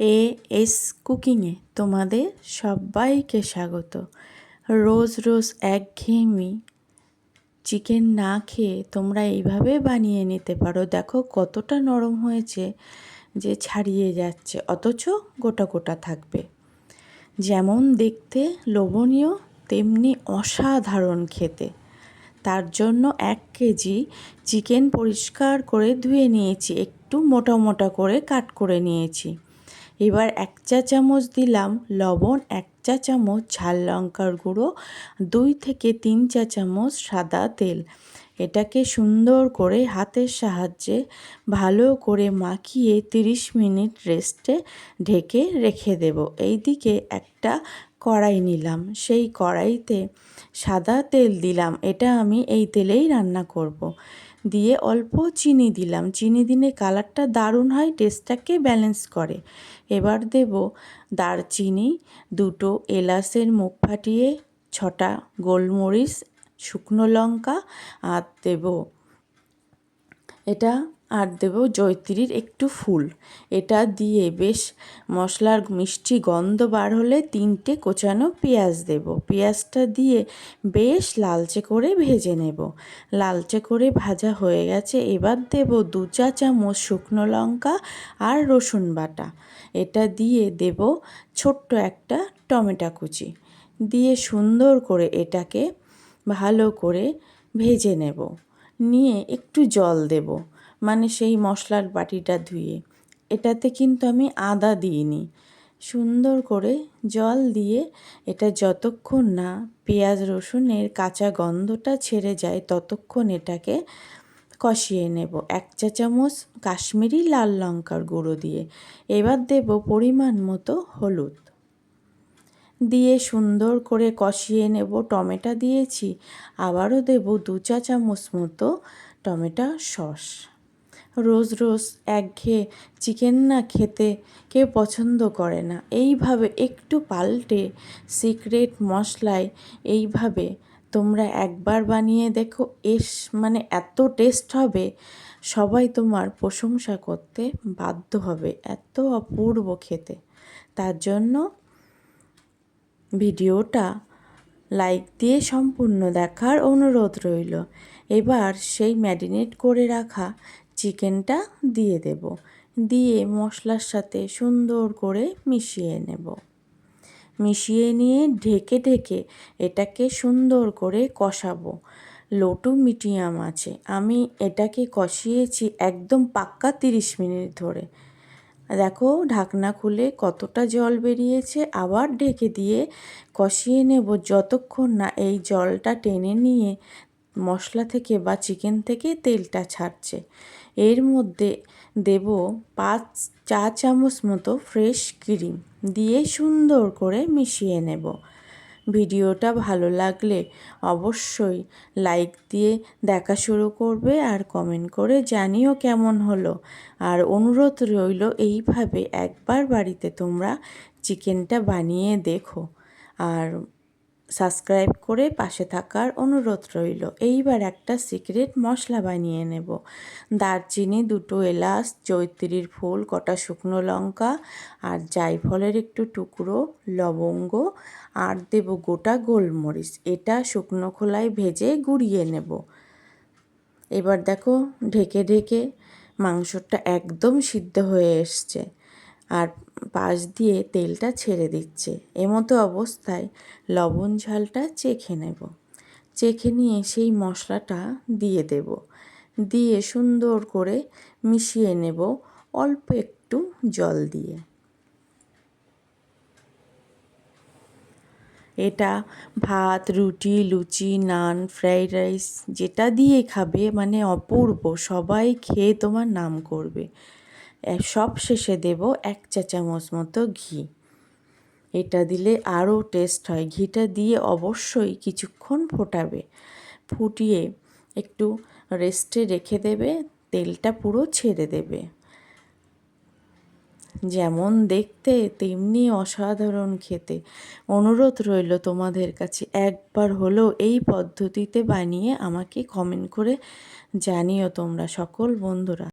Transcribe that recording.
A S কুকিংয়ে তোমাদের সবাইকে স্বাগত। রোজ রোজ একঘেয়েমি চিকেন না খেয়ে তোমরা এইভাবে বানিয়ে নিতে পারো। দেখো কতটা নরম হয়েছে যে ছাড়িয়ে যাচ্ছে, অথচ গোটা গোটা থাকবে। যেমন দেখতে লোভনীয়, তেমনি অসাধারণ খেতে। তার জন্য এক কেজি চিকেন পরিষ্কার করে ধুয়ে নিয়েছি, একটু মোটা মোটা করে কাট করে নিয়েছি। এবার এক চা চামচ দিলাম লবণ, এক চা চামচ ঝাল লঙ্কার গুঁড়ো, দুই থেকে তিন চা চামচ সাদা তেল। এটাকে সুন্দর করে হাতের সাহায্যে ভালো করে মাখিয়ে 30 মিনিট রেস্টে ঢেকে রেখে দেব। এইদিকে একটা কড়াই নিলাম। সেই কড়াইতে সাদা তেল দিলাম। এটা আমি এই তেলেই রান্না করব। দিয়ে অল্প চিনি দিলাম। চিনি দিলে কালারটা দারুণ হয়, টেস্টটাকে ব্যালেন্স করে। এবার দেব দারচিনি, দুটো এলাচের মুখ ফাটিয়ে ছটা গোলমরিচ, শুকনো লঙ্কা, আর দেব এটা আর দেব জয়ত্রীর একটু ফুল। এটা দিয়ে বেশ মশলার মিষ্টি গন্ধ বার হলে তিনটে কোচানো পেঁয়াজ দেব। পেঁয়াজটা দিয়ে বেশ লালচে করে ভেজে নেব। লালচে করে ভাজা হয়ে গেছে। এবার দেব দু চা চামচ শুকনো লঙ্কা আর রসুন বাটা। এটা দিয়ে দেব ছোট্ট একটা টমেটো কুচি। দিয়ে সুন্দর করে এটাকে ভালো করে ভেজে নেব। নিয়ে একটু জল দেব। মানে সেই মশলার বাটিটা ধুয়ে। এটাতে কিন্তু আমি আদা দিইনি। সুন্দর করে জল দিয়ে এটা যতক্ষণ না পেঁয়াজ রসুনের কাঁচা গন্ধটা ছেড়ে যায় ততক্ষণ এটাকে কষিয়ে নেব। এক চা চামচ কাশ্মীরি লাল লঙ্কার গুঁড়ো দিয়ে। এবার দেব পরিমাণ মতো হলুদ। দিয়ে সুন্দর করে কষিয়ে নেব। টমেটো দিয়েছি। আবারও দেব দু চা চামচ মতো টমেটো সস। রোজ রোজ একঘেয়ে চিকেন না খেতে কেউ পছন্দ করে না। এইভাবে একটু পাল্টে সিক্রেট মশলায় এইভাবে তোমরা একবার বানিয়ে দেখো, এস মানে এত টেস্ট হবে, সবাই তোমার প্রশংসা করতে বাধ্য হবে এত অপূর্ব খেতে। তার জন্য ভিডিওটা লাইক দিয়ে সম্পূর্ণ দেখার অনুরোধ রইল। এবার সেই ম্যারিনেট করে রাখা চিকেনটা দিয়ে দেব। দিয়ে মশলার সাথে সুন্দর করে মিশিয়ে নেব। মিশিয়ে নিয়ে ঢেকে ঢেকে এটাকে সুন্দর করে কষাবো। লো মিডিয়াম আছে। আমি এটাকে কষিয়েছি একদম পাক্কা তিরিশ মিনিট ধরে। দেখো ঢাকনা খুলে কতটা জল বেরিয়েছে। আবার ঢেকে দিয়ে কষিয়ে নেব যতক্ষণ না এই জলটা টেনে নিয়ে মশলা থেকে বা চিকেন থেকে তেলটা ছাড়ছে। এর মধ্যে দেব পাঁচ, চা চামচ মতো ফ্রেশ ক্রিম দিয়ে সুন্দর করে মিশিয়ে নেব। ভিডিওটা ভালো লাগলে অবশ্যই লাইক দিয়ে দেখা শুরু করবে আর কমেন্ট করে জানিও কেমন হলো। আর অনুরোধ রইল এইভাবে একবার বাড়িতে তোমরা চিকেনটা বানিয়ে দেখো। আর সাবস্ক্রাইব করে পাশে থাকার অনুরোধ রইল। এইবার একটা সিক্রেট মশলা বানিয়ে নেব। দারচিনি, দুটো এলাচ, চৈত্রীর ফুল, কটা শুকনো লঙ্কা আর জায়ফলের একটু টুকরো, লবঙ্গ আর দেব গোটা গোলমরিচ। এটা শুকনো খোলায় ভেজে গুঁড়িয়ে নেব। এবার দেখো, ঢেকে ঢেকে মাংসটা একদম সিদ্ধ হয়ে এসছে। আর পাশ দিয়ে তেলটা ছেড়ে দিচ্ছে। এমতো অবস্থায় লবণ ঝালটা চেখে নেব। চেখে নিয়ে সেই মশলাটা দিয়ে দেব। দিয়ে সুন্দর করে মিশিয়ে নেব অল্প একটু জল দিয়ে। এটা ভাত, রুটি, লুচি, নান, ফ্রাইড রাইস যেটা দিয়ে খাবে মানে অপূর্ব। সবাই খেয়ে তোমার নাম করবে। সব শেষে দেব এক চা চামচ মতো ঘি। এটা দিলে আরও টেস্ট হয়। ঘিটা দিয়ে অবশ্যই কিছুক্ষণ ফোটাবে। ফুটিয়ে একটু রেস্টে রেখে দেবে। তেলটা পুরো ছেড়ে দেবে। যেমন দেখতে, তেমনি অসাধারণ খেতে। অনুরোধ রইল তোমাদের কাছে। একবার হলেও এই পদ্ধতিতে বানিয়ে আমাকে কমেন্ট করে জানিও তোমরা সকল বন্ধুরা।